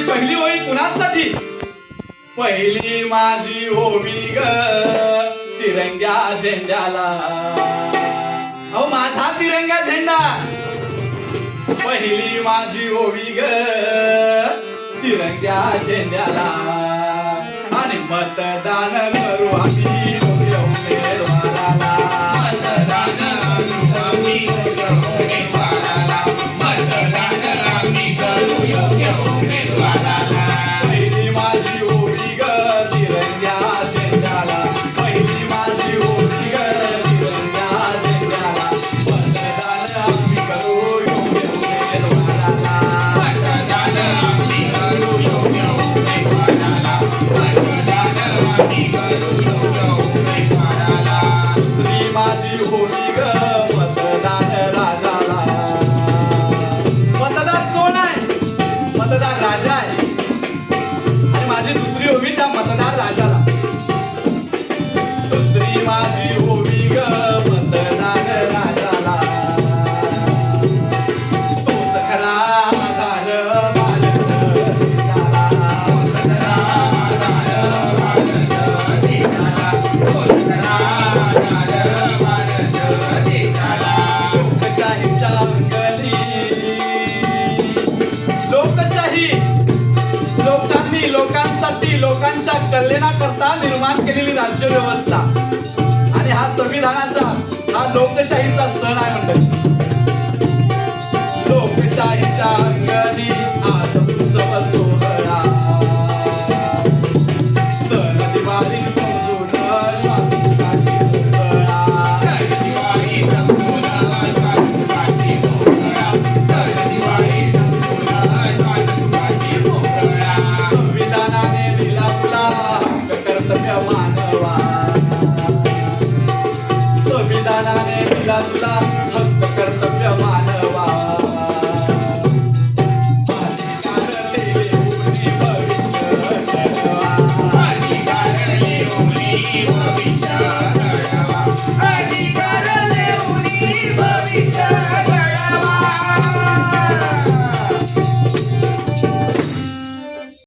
माझी पहिली होळी कुणासाठी? पहिली माझी ओवी ग. तिरंग्या झेंड्याला. अहो माझा तिरंगा झेंडा. पहिली माझी ओवी ग. तिरंग्या झेंड्याला. आणि मतदान करू आम्ही. मतदार राजा आहे. आणि माझी दुसरी होवी त्या मतदार राजाला. लोकांसाठी लोकांच्या कल्याणाकरता निर्माण केलेली राज्य व्यवस्था. आणि हा संविधानाचा हा लोकशाहीचा सण आहे म्हणतात लोकशाहीचा